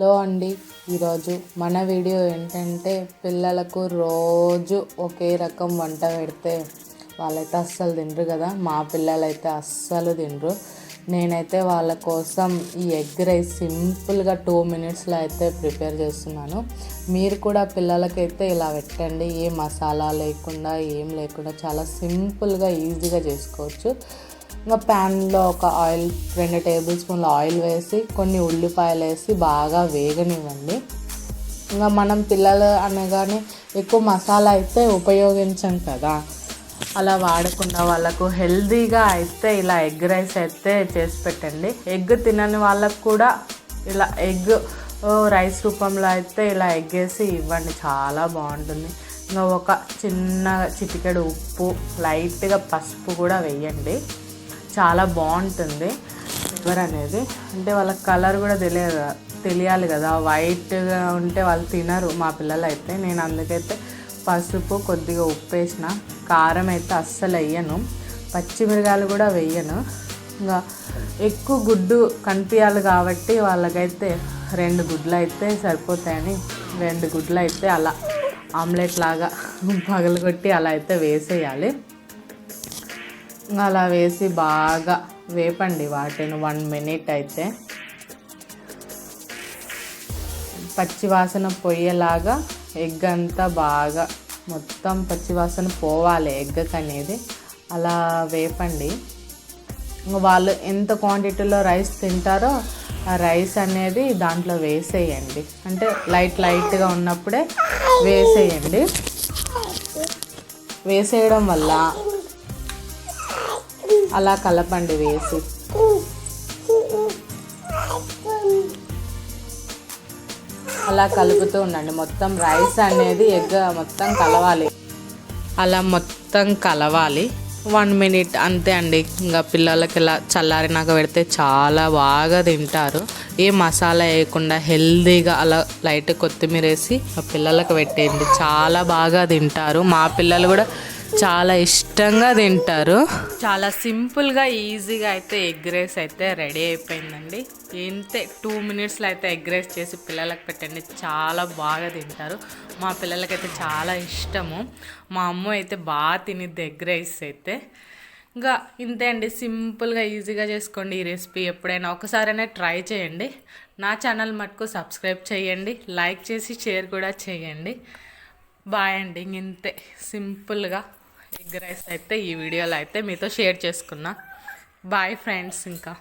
Hello అండి. ఈరోజు మన వీడియో ఏంటంటే పిల్లలకు రోజు ఒకే రకం వంట పెడితే వాళ్ళైతే అస్సలు తినరు కదా. మా పిల్లలైతే అస్సలు తినరు. నేనైతే వాళ్ళ కోసం ఈ ఎగ్ రైస్ సింపుల్గా టూ మినిట్స్లో అయితే ప్రిపేర్ చేస్తున్నాను. మీరు కూడా పిల్లలకైతే ఇలా పెట్టండి. ఏ మసాలా లేకుండా ఏం లేకుండా చాలా సింపుల్గా ఈజీగా చేసుకోవచ్చు. ఇంకా ప్యాన్లో ఒక ఆయిల్ రెండు టేబుల్ స్పూన్ల ఆయిల్ వేసి కొన్ని ఉల్లిపాయలు వేసి బాగా వేగనివ్వండి. ఇంకా మనం పిల్లలు అనగానే ఎక్కువ మసాలా అయితే ఉపయోగించం కదా. అలా వాడకుండా వాళ్ళకు హెల్దీగా అయితే ఇలా ఎగ్ రైస్ అయితే చేసి పెట్టండి. ఎగ్ తినని వాళ్ళకు కూడా ఇలా ఎగ్ రైస్ రూపంలో అయితే ఇలా ఎగ్ వేసి ఇవ్వండి. చాలా బాగుంటుంది. ఇంకా ఒక చిన్న చిటికెడు ఉప్పు లైట్గా పసుపు కూడా వేయండి. చాలా బాగుంటుంది ఫ్లేవర్ అనేది. అంటే వాళ్ళకి కలర్ కూడా తెలియదు తెలియాలి కదా. వైట్గా ఉంటే వాళ్ళు తినరు మా పిల్లలు అయితే నేను అందుకైతే పసుపు కొద్దిగా ఉప్పు వేసిన కారం అయితే అస్సలు వేయను. పచ్చిమిరకాయలు కూడా వేయను. ఇంకా ఎక్కువ గుడ్డు కనిపించాలి కాబట్టి వాళ్ళకైతే రెండు గుడ్లు అయితే సరిపోతాయని రెండు గుడ్లు అయితే అలా ఆమ్లెట్ లాగా పగలగొట్టి అలా అయితే వేసేయాలి. అలా వేసి బాగా వేపండి వాటిని వన్ మినిట్ అయితే. పచ్చివాసన పోయేలాగా ఎగ్ అంతా బాగా మొత్తం పచ్చివాసన పోవాలి ఎగ్ అనేది. అలా వేపండి. వాళ్ళు ఎంత క్వాంటిటీలో రైస్ తింటారో ఆ రైస్ అనేది దాంట్లో వేసేయండి. అంటే లైట్ లైట్గా ఉన్నప్పుడే వేసేయండి. వేసేయడం వల్ల అలా కలపండి వేసి. అలా కలుపుతూ ఉండండి. మొత్తం రైస్ అనేది ఎగ్ మొత్తం కలవాలి. అలా మొత్తం కలవాలి. వన్ మినిట్ అంతే అండి. ఇంకా పిల్లలకి ఇలా చల్లారినాక పెడితే చాలా బాగా తింటారు. ఏ మసాలా వేయకుండా హెల్తీగా అలా లైట్ కొత్తిమీర వేసి ఆ పిల్లలకు పెట్టేయండి. చాలా బాగా తింటారు. మా పిల్లలు కూడా చాలా ఇష్టంగా తింటారు. చాలా సింపుల్గా ఈజీగా అయితే ఎగ్ రైస్ అయితే రెడీ అయిపోయిందండి. ఇంతే టూ మినిట్స్లో అయితే ఎగ్ రైస్ చేసి పిల్లలకు పెట్టండి. చాలా బాగా తింటారు. మా పిల్లలకైతే చాలా ఇష్టము. మా అమ్మ అయితే బాగా తినిద్ది ఎగ్ రైస్ అయితే. ఇంకా ఇంతే అండి సింపుల్గా ఈజీగా చేసుకోండి ఈ రెసిపీ ఎప్పుడైనా. ఒకసారైనా ట్రై చేయండి. నా ఛానల్ మటుకు సబ్స్క్రైబ్ చేయండి. లైక్ చేసి షేర్ కూడా చేయండి. బాయ్ అండి ఇంతే. సింపుల్గా ఎగ్ రైస్ అయితే ఈ వీడియోలో అయితే మీతో షేర్ చేసుకున్నా. బాయ్ ఫ్రెండ్స్ ఇంకా.